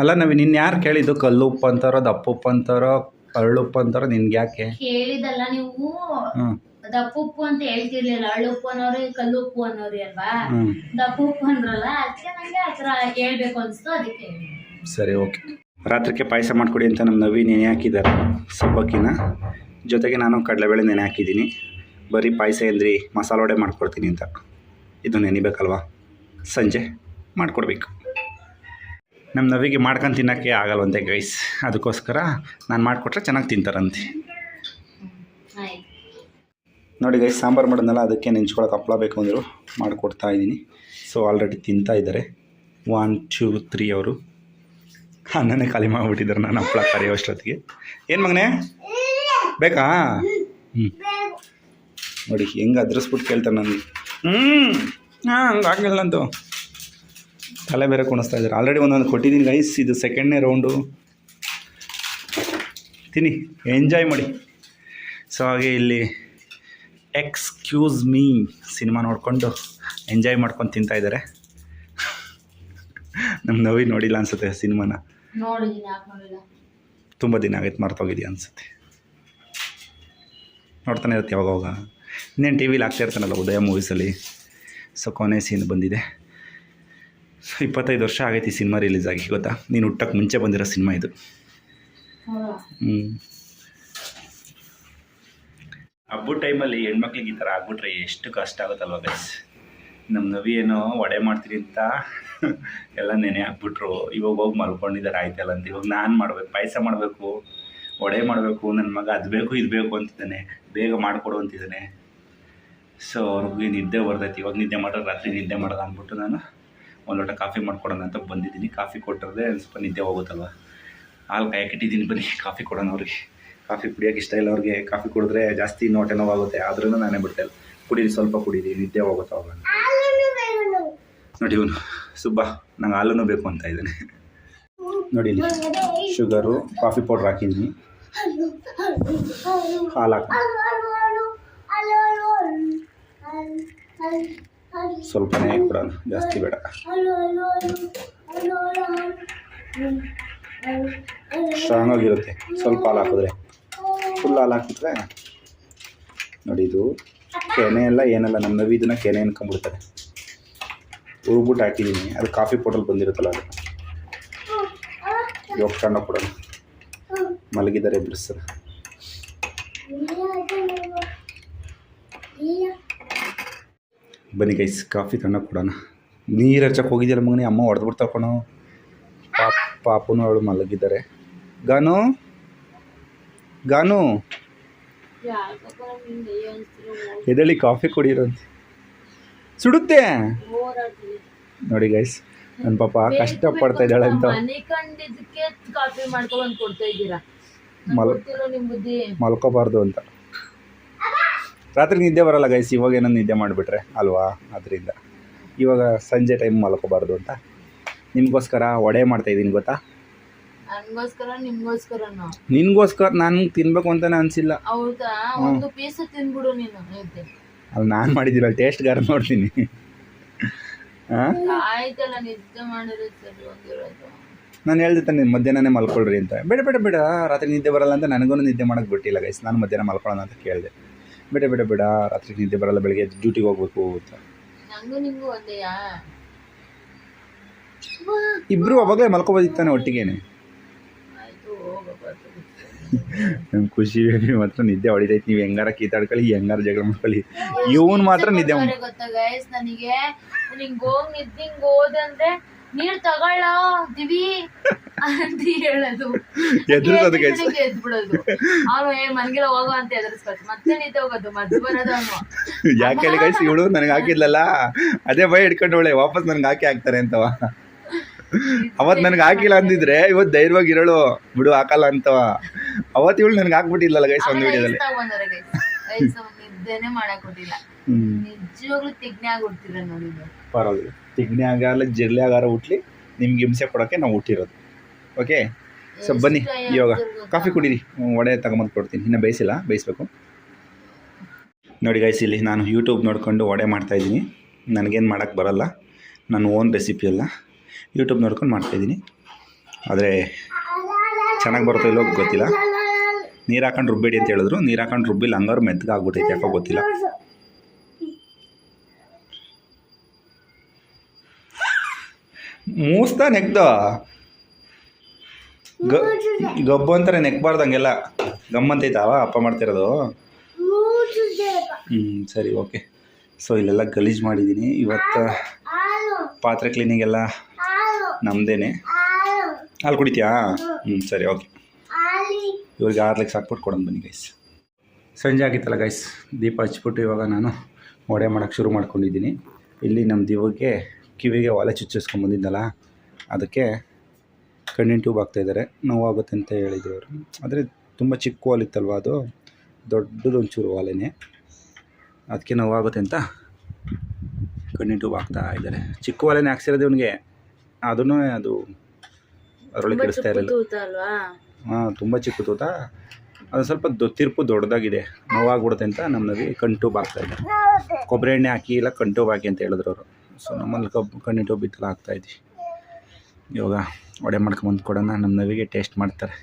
ಅಲ್ಲ ನಾವು ನಿನ್ನ ಯಾರು ಕೇಳಿದ್ದು? ಕಲ್ಲು ಉಪ್ಪು ಅಂತಾರೋ ದಪ್ಪ ಉಪ್ಪು ಅಂತಾರೋ ಕಳ್ಳು ಉಪ್ಪು ಅಂತಾರೋ ನಿನ್ಗೆ ಯಾಕೆ
ಕೇಳಿದಲ್ಲ ನೀವು
ಹ್ಞೂ
ದಪ್ಪ ಉಪ್ಪು ಅಂತ ಹೇಳ್ತಿರ್ಲಿಲ್ಲ. ಅಳ್ಳು ಉಪ್ಪು ಅನ್ನೋರು ಕಲ್ಲು ಉಪ್ಪು ಅನ್ನೋರು ಅಲ್ವಾ?
ಹ್ಞೂ
ದಪ್ಪ ಉಪ್ಪು ಅಂದ್ರಲ್ಲ ಅದಕ್ಕೆ ನಂಗೆ ಆತರ ಹೇಳ್ಬೇಕು ಅನ್ಸ್ತು ಅದಕ್ಕೆ
ಸರಿ ಓಕೆ. ರಾತ್ರಿಗೆ ಪಾಯಸ ಮಾಡಿಕೊಡಿ ಅಂತ ನಮ್ಮ ನವಿ ನೆನೆ ಹಾಕಿದ್ದಾರೆ. ಸಬ್ಬಕ್ಕಿನ. ಜೊತೆಗೆ ನಾನು ಕಡಲೆಬೇಳೆ ನೆನೆ ಹಾಕಿದ್ದೀನಿ. ಬರೀ ಪಾಯಸ ಎಂದ್ರಿ ಮಸಾಲ ವಡೆ ಮಾಡ್ಕೊಡ್ತೀನಿ ಅಂತ. ಇದು ನೆನಿಬೇಕಲ್ವಾ? ಸಂಜೆ ಮಾಡಿಕೊಡ್ಬೇಕು. ನಮ್ಮ ನವಿಗೆ ಮಾಡ್ಕೊಂಡು ತಿನ್ನೋಕ್ಕೆ ಆಗಲ್ವಂತೆ ಗೈಸ್ ಅದಕ್ಕೋಸ್ಕರ ನಾನು ಮಾಡಿಕೊಟ್ರೆ ಚೆನ್ನಾಗಿ ತಿಂತಾರಂತೆ. ನೋಡಿ ಗೈಸ್ ಸಾಂಬಾರು ಮಾಡೋದಲ್ಲ ಅದಕ್ಕೆ ನೆಂಚ್ಕೊಳಕ್ಕೆ ಹಪ್ಪಳ ಬೇಕು ಅಂದರು ಮಾಡಿಕೊಡ್ತಾ ಇದ್ದೀನಿ. ಸೊ ಆಲ್ರೆಡಿ ತಿಂತಾ ಇದ್ದಾರೆ. ಒನ್ ಟೂ ತ್ರೀ ಅವರು. ಅನ್ನನೇ ಖಾಲಿ ಮಾಡಿಬಿಟ್ಟಿದ್ದಾರೆ ನಾನು ಹಪ್ಪಳ ಕರೆಯೋ ಅಷ್ಟೊತ್ತಿಗೆ. ಏನು ಮಗನೇ? ಬೇಕಾ? ಹ್ಞೂ ನೋಡಿ, ಹೆಂಗೆ ಅದ್ರಿಸ್ಬಿಟ್ಟು ಕೇಳ್ತಾರೆ ನನಗೆ. ಹ್ಞೂ ಹಾಂ, ಹಂಗೆ ಆಗಲಿಲ್ಲ ಅಂತೂ ತಲೆ ಬೇರೆ ಕುಣಿಸ್ತಾ ಇದ್ದಾರೆ. ಆಲ್ರೆಡಿ ಒಂದೊಂದು ಕೊಟ್ಟಿದ್ದೀನಿ ಗೈಸ್ ಇದು ಸೆಕೆಂಡ್ನೇ ರೌಂಡು ತಿನ್ನಿ ಎಂಜಾಯ್ ಮಾಡಿ. ಸೊ ಹಾಗೆ ಇಲ್ಲಿ ಎಕ್ಸ್ಕ್ಯೂಸ್ ಮೀ ಸಿನಿಮಾ ನೋಡಿಕೊಂಡು ಎಂಜಾಯ್ ಮಾಡ್ಕೊಂಡು ತಿಂತಾ ಇದ್ದಾರೆ. ನಮ್ಮ ನವಿ ನೋಡಿಲ್ಲ ಅನ್ಸುತ್ತೆ ಸಿನಿಮಾನ. ತುಂಬ ದಿನ ಆಗೈತೆ ಮರ್ತೋಗಿದೆಯಾ ಅನ್ಸುತ್ತೆ. ನೋಡ್ತಾನೆ ಇರುತ್ತೆ ಯಾವಾಗ ಇನ್ನೇನು ಟಿ ವಿಲಿ ಇರ್ತಾನಲ್ಲ ಉದಯ ಮೂವೀಸಲ್ಲಿ ಸೊ ಕೊನೆ ಸೀನ್ ಬಂದಿದೆ. ಸೊ ಇಪ್ಪತ್ತೈದು ವರ್ಷ ಆಗೈತಿ ಈ ಸಿನಿಮಾ ರಿಲೀಸ್ ಆಗಿ ಗೊತ್ತಾ? ನೀನು ಹುಟ್ಟಕ್ಕೆ ಮುಂಚೆ ಬಂದಿರೋ ಸಿನಿಮಾ ಇದು. ಹ್ಞೂ ಹಬ್ಬದ ಟೈಮಲ್ಲಿ ಹೆಣ್ಮಕ್ಳಿಗೆ ಈ ಥರ ಆಗ್ಬಿಟ್ರೆ ಎಷ್ಟು ಕಷ್ಟ ಆಗುತ್ತಲ್ವ ಗೈಸ್ ನಮ್ಮ ನವಿ ಏನೋ ವಡೆ ಮಾಡ್ತೀರಿ ಅಂತ *laughs* ಎಲ್ಲ ನೆನೆ ಹಾಕ್ಬಿಟ್ರು. ಇವಾಗ ಹೋಗಿ ಮಲ್ಕೊಂಡಿದ್ದಾರೆ ಆಯ್ತಲ್ಲ ಅಂತ. ಇವಾಗ ನಾನು ಮಾಡ್ಬೇಕು, ಪಾಯಸ ಮಾಡಬೇಕು, ವಡೆ ಮಾಡಬೇಕು ನನ್ನ ಮಗ ಅದು ಬೇಕು, ಇದು ಬೇಕು ಅಂತಿದ್ದಾನೆ. ಬೇಗ ಮಾಡಿಕೊಡು ಅಂತಿದ್ದಾನೆ. ಸೊ ಅವ್ರಿಗೆ ನಿದ್ದೆ ಬರ್ತೈತಿ. ಇವಾಗ ನಿದ್ದೆ ಮಾಡೋದು ರಾತ್ರಿ ನಿದ್ದೆ ಮಾಡೋದು ಅಂದ್ಬಿಟ್ಟು ನಾನು ಒಂದು ಲೋಟ ಕಾಫಿ ಮಾಡ್ಕೊಡೋಣ ಅಂತ ಬಂದಿದ್ದೀನಿ. ಕಾಫಿ ಕೊಟ್ಟರೆ ಸ್ವಲ್ಪ ನಿದ್ದೆ ಹೋಗುತ್ತಲ್ವ? ಹಾಲು ಕಾಯಕ್ಕಿಟ್ಟಿದ್ದೀನಿ ಬನ್ನಿ, ಕಾಫಿ ಕೊಡೋಣ ಅವ್ರಿಗೆ. ಕಾಫಿ ಕುಡಿಯೋಕೆ ಇಷ್ಟ ಇಲ್ಲ ಅವ್ರಿಗೆ ಕಾಫಿ ಕುಡಿದ್ರೆ ಜಾಸ್ತಿ ನೋಟೆ ನೋವಾಗುತ್ತೆ ಆದ್ರೂ ನಾನೇ ಬಿಡ್ತಾ ಇಲ್ಲ ಕುಡೀರಿ ಸ್ವಲ್ಪ ಕುಡೀರಿ ನಿದ್ದೆ ಹೋಗುತ್ತೆ ಅವಾಗ ನೋಡಿ ಇವನು ಸುಬ್ಬ ನಂಗೆ ಹಾಲೂ ಬೇಕು ಅಂತ ಇದ್ದಾನೆ ನೋಡಿ ಶುಗರು ಕಾಫಿ ಪೌಡ್ರ್ ಹಾಕಿದ್ದೀನಿ ಹಾಲು ಹಾಕಿ ಸ್ವಲ್ಪನೇ ಕೂಡ ಜಾಸ್ತಿ ಬೇಡ ಸ್ಟ್ರಾಂಗ್ ಆಗಿರುತ್ತೆ ಸ್ವಲ್ಪ ಹಾಲು ಹಾಕಿದ್ರೆ ಫುಲ್ ಹಾಲು ಹಾಕಿದ್ರೆ ನೋಡಿ ಇದು ಕೆನೆ ಎಲ್ಲ ಏನಲ್ಲ ನಮ್ಮ ನವಿ ಇದನ್ನ ಕೆನೆ ಅನ್ಕೊಂಡ್ಬಿಡ್ತಾರೆ. ಉರ್ಬಿಟ್ಟು ಹಾಕಿದ್ದೀನಿ ಅದು ಕಾಫಿ ಪೌಡರ್ ಬಂದಿರುತ್ತಲ್ಲ ಅದು. ಇವಾಗ ಸಣ್ಣ ಕೊಡೋಣ ಮಲಗಿದ್ದಾರೆ ಇಬ್ಬರು ಸರ್ ಬನ್ನಿ ಗೈಸ್ ಕಾಫಿ ತಣ್ಣ ಕೊಡೋಣ. ನೀರು ಹಚ್ಚಕ್ಕೆ ಹೋಗಿದ್ಯಲ್ಲ ಮಗನೇ, ಅಮ್ಮ ಹೊಡೆದು ಬಿಡ್ತಾವೆ ಕಣೋ. ಪಾಪ ಪಾಪನೂ ಅವಳು ಮಲಗಿದ್ದಾರೆ. ಗಾನು? ಗಾನು? ಎದಳಿ ಕಾಫಿ ಕುಡಿಯೋರಂತೆ ಸುಡುತ್ತೆ? ನೋಡಿ ಗೈಸ್ ನನ್ನ ಪಾಪ ಕಷ್ಟಪಡ್ತಾ ಇದ್ದಾಳೆ ಅಂತ. ಮಲ್ ಮಲ್ಕೋಬಾರ್ದು ಅಂತ. ರಾತ್ರಿ ನಿದ್ದೆ ಬರಲ್ಲ ಗೈಸ್ ಇವಾಗ ಏನೋ ನಿದ್ದೆ ಮಾಡಿಬಿಟ್ರೆ ಅಲ್ವಾ? ಅದರಿಂದ ಇವಾಗ ಸಂಜೆ ಟೈಮ್ ಮಲ್ಕೋಬಾರ್ದು ಅಂತ. ನಿಮಗೋಸ್ಕರ ವಡೆ ಮಾಡ್ತಾಯಿದ್ದೀನಿ ಗೊತ್ತಾ?
ನನ್ಗೋಸ್ಕರ
ನಾನು ತಿನ್ಬೇಕು ಅಂತ ಅನ್ಸಿಲ್ಲ.
ಹೌದಾ? ಒಂದು ಪೀಸ್ ತಿನ್ಬಿಡು ನೀನು
ಅಲ್ಲಿ ನಾನು ಟೇಸ್ಟ್ ಗಾರ ನೋಡ್ತೀನಿ. ಹಾಂ
ಆಯ್ತಲ್ಲ ನಿದ್ದೆ ಮಾಡಿದ್ರೆ ಸರಿ ಹೋಗಿರೋದು.
ನಾನು ಹೇಳ್ದೆ ತಾನೆ ಮಧ್ಯಾಹ್ನನೇ ಮಲ್ಕೊಳ್ರಿ ಅಂತ. ಬೇಡ ಬೇಡ ಬೇಡ ರಾತ್ರಿ ನಿದ್ದೆ ಬರಲ್ಲ ಅಂತ ನನಗೂ ನಿದ್ದೆ ಮಾಡೋಕ್ಕೆ ಬಿಟ್ಟಿಲ್ಲ ಗೈಸ್ ನಾನು ಮಧ್ಯಾಹ್ನ ಮಲ್ಕೊಳ್ಳೋಣ ಅಂತ ಕೇಳಿದೆ. ಬೇಡ ಬೇಡ ಬೇಡ ರಾತ್ರಿ ನಿದ್ದೆ ಬರಲ್ಲ ಬೆಳಗ್ಗೆ ಡ್ಯೂಟಿಗೆ ಹೋಗ್ಬೇಕು ಅಂತ. ಇಬ್ಬರು ಅವಾಗಲೇ ಮಲ್ಕೋಬೋದಿತ್ತಾನೆ ಒಟ್ಟಿಗೇನೆ. ನಂಗೆ ಖುಷಿ ಬೇಬಿ ಮಾತ್ರ ನಿದ್ದೆ ಹೊಡಿತೈತಿ. ನೀವು ಹೆಂಗಾರ ಕೀತಾಡ್ಕೊಳ್ಳಿ ಹೆಂಗಾರ ಜಗಳ ಮಾಡ್ಕೊಳ್ಳಿ. ಇವನ್ ಮಾತ್ರ ನಿದ್ದೆ
ಗೊತ್ತ ಗೈಸ್ ನನಗೆ? ನಿಂಗ್ ಹೋಗ್ ನಿದ್ದೆ ಹಿಂಗ್ ಹೋದಂದ್ರೆ ನೀರ್ ತಗೊಳ್ಳ ದಿವಿ ಅಂತ ಹೇಳೋದು.
ಎದುರಿಸೋದು ಗೈಸ್
ಎದ್ಬಿಡೋದು. ಅವನು ಏ ಮನ್ಗೆಲ್ಲ ಹೋಗೋ ಅಂತ ಎದುರಿಸ್ಬೇಕು ಮತ್ತೆ ನಿದ್ದೆ ಹೋಗೋದು ಮದ್ದು ಬರೋದು ಅವನು.
ಯಾಕೆ ಹೇಳಿ ಗೈಸ್ ಇವಳು ನನಗೆ ಹಾಕಿದ್ಲಲ್ಲ? ಅದೇ ಭಯ ಹಿಡ್ಕೊಂಡವಳೆ ವಾಪಸ್ ನನಗೆ ಹಾಕಿ ಹಾಕ್ತಾರೆ ಅಂತವ. ಅವತ್ತು ನನಗೆ ಹಾಕಿಲ್ಲ ಅಂದಿದ್ರೆ ಇವತ್ತು ಧೈರ್ಯವಾಗಿ ಇರಳು ಬಿಡು ಹಾಕಲ್ಲ ಅಂತ ಅವತ್ತು ಇವಳು ನನಗೆ ಹಾಕ್ಬಿಟ್ಟಿಲ್ಲಲ್ಲ ಗೈಸ್ ಒಂದು ವಿಡಿಯೋದಲ್ಲಿ ಪರವಾಗಿಲ್ಲ. ತಿಗ್ನೆ ಆಗಲ್ಲ ಜಿರ್ಲೆ ಆಗಾರ ಹುಟ್ಲಿ ನಿಮ್ಗೆ ಹಿಂಸೆ ಕೊಡೋಕ್ಕೆ ನಾವು ಹುಟ್ಟಿರೋದು. ಓಕೆ ಸೊ ಬನ್ನಿ ಇವಾಗ. ಕಾಫಿ ಕುಡೀರಿ. ಒಡೆ ವಡೆ ತಗೊಂಬಂದು ಕೊಡ್ತೀನಿ. ಇನ್ನು ಬೇಯಿಸಿಲ್ಲ ಬೇಯಿಸ್ಬೇಕು. ನೋಡಿ ಗೈಸ್ ಇಲ್ಲಿ ನಾನು ಯೂಟ್ಯೂಬ್ ನೋಡಿಕೊಂಡು ವಡೆ ಮಾಡ್ತಾಯಿದ್ದೀನಿ ನನಗೇನು ಮಾಡೋಕ್ಕೆ ಬರಲ್ಲ. ನನ್ನ ಓನ್ ರೆಸಿಪಿ ಅಲ್ಲ. ಯೂಟ್ಯೂಬ್ ನೋಡ್ಕೊಂಡು ಮಾಡ್ತಾಯಿದ್ದೀನಿ. ಆದರೆ ಚೆನ್ನಾಗಿ ಬರುತ್ತೋ ಇಲ್ಲೋ ಗೊತ್ತಿಲ್ಲ. ನೀರು ಹಾಕೊಂಡು ರುಬ್ಬೇಡಿ ಅಂತ ಹೇಳಿದ್ರು. ನೀರು ಹಾಕೊಂಡು ರುಬ್ಬಿಲ್ಲ ಹಂಗಾರು ಮೆತ್ತಗೆ ಆಗ್ಬಿಟ್ಟೈತೆ ಯಾಕೋ ಗೊತ್ತಿಲ್ಲ. ಮೂಸ್ತ ನೆಕ್ದ ಗ ಗಬ್ಬು ಅಂತಾರೆ ನೆಕ್ಬಾರ್ದು ಹಂಗೆಲ್ಲ ಗಮ್ಮಂತೈತಾವ ಅಪ್ಪ ಮಾಡ್ತಿರೋದು. ಹ್ಞೂ ಸರಿ, ಓಕೆ. ಸೊ, ಇಲ್ಲೆಲ್ಲ ಗಲೀಜು ಮಾಡಿದ್ದೀನಿ ಇವತ್ತು ಪಾತ್ರೆ ಕ್ಲೀನಿಂಗೆಲ್ಲ ನಮ್ಮದೇನೆ ಹಾಲು ಕುಡಿತೀಯಾ? ಹ್ಞೂ ಸರಿ ಓಕೆ ಇವ್ರಿಗೆ ಆರ್ಲಿಕ್ಸ್ ಹಾಕ್ಬಿಟ್ಟು ಕೊಡೋಣ ಬನ್ನಿ ಗೈಸ್ ಸಂಜೆ ಆಗಿತ್ತಲ್ಲ ಗೈಸ್ ದೀಪ ಹಚ್ಬಿಟ್ಟು ಇವಾಗ ನಾನು ಒಡೆ ಮಾಡೋಕ್ಕೆ ಶುರು ಮಾಡ್ಕೊಂಡಿದ್ದೀನಿ. ಇಲ್ಲಿ ನಮ್ಮ ದಿವಕ್ಕೆ ಕಿವಿಗೆ ಒಲೆ ಚುಚ್ಚಿಸ್ಕೊಂಬಂದಿದ್ದಲ್ಲ ಅದಕ್ಕೆ ಕಣ್ಣಿನ ಟ್ಯೂಬ್ ಹಾಕ್ತಾಯಿದ್ದಾರೆ ನೋವಾಗುತ್ತೆ ಅಂತ ಹೇಳಿದ್ರು ಅವರು. ಆದರೆ ತುಂಬ ಚಿಕ್ಕ ವಾಲ್ ಅದು? ದೊಡ್ಡದೊಂಚೂರು ವಾಲೆನೇ. ಅದಕ್ಕೆ ನೋವಾಗುತ್ತೆ ಅಂತ ಕಣ್ಣಿನ ಟ್ಯೂಬ್ ಹಾಕ್ತಾ ಇದ್ದಾರೆ. ಚಿಕ್ಕ ವಾಲೆನೇ ಹಾಕ್ಸಿರೋದು ಇವನಿಗೆ. ಅದನ್ನು ಅದು ಅದರೊಳಗೆ ಕೆಡಿಸ್ತಾ ಇರಲಿಲ್ಲ ಹಾಂ ತುಂಬ ಚಿಕ್ಕ ತೂತ. ಅದು ಸ್ವಲ್ಪ ದೊ ತಿರುಪು ದೊಡ್ಡದಾಗಿದೆ. ನೋವಾಗ್ಬಿಡುತ್ತೆ ಅಂತ ನಮ್ಮಲ್ಲಿ ಕಣ್ಟೂಬ್ ಹಾಕ್ತಾ ಇದ್ದಾರೆ ಕೊಬ್ಬರಿ ಎಣ್ಣೆ ಹಾಕಿ ಇಲ್ಲ ಕಣ್ಟೂಬ್ ಹಾಕಿ ಅಂತ ಹೇಳಿದ್ರು ಅವರು. ಸೊ ನಮ್ಮಲ್ಲಿ ಕಬ್ ಕಣ್ಣಿಟ್ಟು ಬಿತ್ತಲು ಇತ್ತಲ್ಲ ಹಾಕ್ತಾಯಿದ್ವಿ ಇವಾಗ ವಡೆ ಮಾಡ್ಕೊಂಬಂದು ಕೊಡೋಣ. ನಮ್ಮ ನವಿಗೆ ಟೇಸ್ಟ್ ಮಾಡ್ತಾರೆ.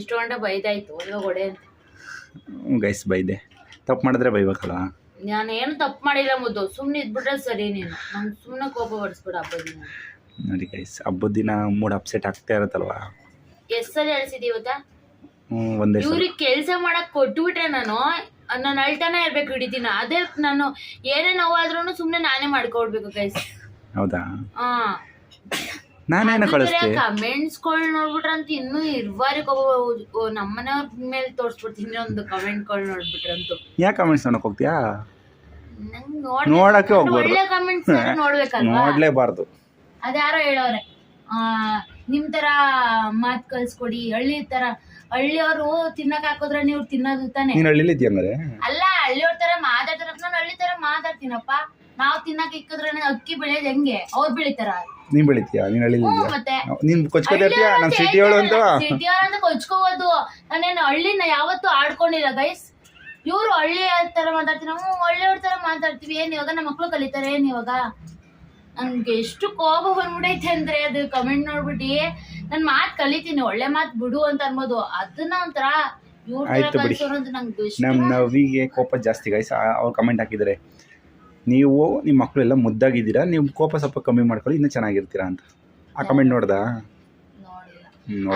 ಇಷ್ಟು ಗಂಟೆ ಬೈದಾಯ್ತು ಒಡೆ
ಗೈಸ್ ಬೈದೆ. ತಪ್ಪು ಮಾಡಿದ್ರೆ ಬೈಬೇಕಲ್ಲ
ನಾನು ಏನು ತಪ್ಪು ಮಾಡಿಲ್ಲ ಮುದ್ದು. ಸುಮ್ಮನೆ ಇದ್ಬಿಟ್ರೆ ಸರಿ ನೀನು. ನಂಗೆ ಸುಮ್ಮನೆ ಕೋಪ ಬಡಿಸ್ಬಿಡ ಹಬ್ಬದ
ನೋಡಿ ಗೈಸ್ ಹಬ್ಬದ ದಿನ ಮೂಡ್ ಅಪ್ಸೆಟ್ ಆಗ್ತಾ ಇರುತ್ತಲ್ವ?
ಎಷ್ಟ್ ಸಲ ಹೇಳ್ಸಿದಿ ಇವತ್ತಾ
ಹ್ಞೂ ಒಂದೇ ಸಲ.
ಇವ್ರಿಗೆ ಕೆಲಸ ಮಾಡಕ್ ಕೊಟ್ಬಿಟ್ರೆ ನಾನು ನಾನು ಅಳ್ತಾನೆ ಇರ್ಬೇಕು ಇಡೀ ದಿನ. ಅದೇ ನಾನು ಏನೇ ನೋವಾದ್ರೂ ಸುಮ್ನೆ ನಾನೇ ಮಾಡ್ಕೊಡ್ಬೇಕು ಗೈಸ್
ಹೌದಾ?
ಹಾ.
ನಾನೇನು ಕಳಿಸ್ತೆ
ಕಮೆಂಟ್ಸ್ಗಳು ನೋಡ್ಬಿಟ್ರೆ ಅಂತ ಇನ್ನೂ ಇರ್ವಾರಿ ಕೋಪ ನಮ್ಮನೆಯವ್ರ ಮೇಲೆ ತೋರಿಸ್ಬಿಡ್ತೀನಿ ಒಂದು ಕಮೆಂಟ್ಗಳು ನೋಡ್ಬಿಟ್ರಂತೂ.
ಯಾಕೆ ಕಮೆಂಟ್ಸ್ ನೋಡಕ್ ಹೋಗ್ತೀಯಾ?
ನಂಗೆ ನೋಡ್
ನೋಡಕ್ಕೆ ಹೋಗ್ಬಾರ್ದು.
ಒಳ್ಳೆ ಕಮೆಂಟ್ಸ್ ನೋಡ್ಬೇಕಲ್ವಾ?
ನೋಡಲೇಬಾರ್ದು.
ಅದ್ಯಾರೋ ಹೇಳೋರೆ ಆ ನಿಮ್ ತರ ಮಾತ್ ಕಳ್ಸ್ಕೊಡಿ ಹಳ್ಳಿ ತರ ಹಳ್ಳಿಯವರು ತಿನ್ನಕ್ ಹಾಕೋದ್ರೆ ನೀವು ತಿನ್ನೋದು ತಾನೆ.
ನೀನು
ಅಲ್ಲ ಹಳ್ಳಿಯವ್ರ ತರ ಮಾತಾಡ್ತಾರ ನಾನು ಹಳ್ಳಿ ತರ ಮಾತಾಡ್ತೀನಪ್ಪ. ನಾವ್ ತಿನ್ನಕ್ ಇಕ್ಕಿದ್ರೆ ಅಕ್ಕಿ ಬೆಳೆಯೋದ್ ಹೆಂಗೆ? ಅವ್ರು ಬೆಳಿತಾರ.
ನೀನು ಬೆಳಿತೀಯಾ? ನೀನು
ಹ್ಞೂ
ನೀನ್
ಮತ್ತೆ.
ನೀನು ಕೊಚ್ಕೋತಾ ಇರ್ತೀಯಾ? ನಾನು ಸಿಟಿ ಅಂತ?
ಕೊಚ್ಕೋಬೋದು. ನಾನೇನು ಹಳ್ಳಿನ ಯಾವತ್ತೂ ಆಡ್ಕೊಂಡಿಲ್ಲ ಗೈಸ್ ಇವ್ರು ಹಳ್ಳಿ ತರ ಮಾತಾಡ್ತೀನಿ ಹಳ್ಳಿಯವ್ರ ತರ ಮಾತಾಡ್ತೀವಿ. ಏನ್ ಇವಾಗ ನಮ್ಮ ಮಕ್ಳು ಕಲಿತಾರೆ? ಏನ್ ಇವಾಗ? ನನ್ಗೆ ಎಷ್ಟು ಕೋಪ ಬಂದ್ಬಿಡೈತೆ ಅಂದ್ರೆ ಅದು ಕಮೆಂಟ್ ನೋಡ್ಬಿಟ್ಟು ನನ್ ಮಾತ್ ಕಲಿತೀನಿ ಒಳ್ಳೆ ಮಾತ್ ಬಿಡು ಅಂತ ಅನ್ಬೋದು. ಅದನ್ನ ಒಂಥರ
ಆಯ್ತು ಬಿಡಿ. ನಮ್ಮ ನವಿಗೆ ಕೋಪ ಜಾಸ್ತಿ ಗೈಸ್ ಅವ್ರು ಕಮೆಂಟ್ ಹಾಕಿದ್ದಾರೆ ನೀವು ನಿಮ್ಮ ಮಕ್ಕಳು ಎಲ್ಲ ಮುದ್ದಾಗಿದ್ದೀರಾ? ನೀವು ಕೋಪ ಸ್ವಲ್ಪ ಕಮ್ಮಿ ಮಾಡ್ಕೊಳ್ಳಿ ಇನ್ನೂ ಚೆನ್ನಾಗಿರ್ತೀರಾ? ಅಂತ. ಆ ಕಮೆಂಟ್ ನೋಡ್ದಾ?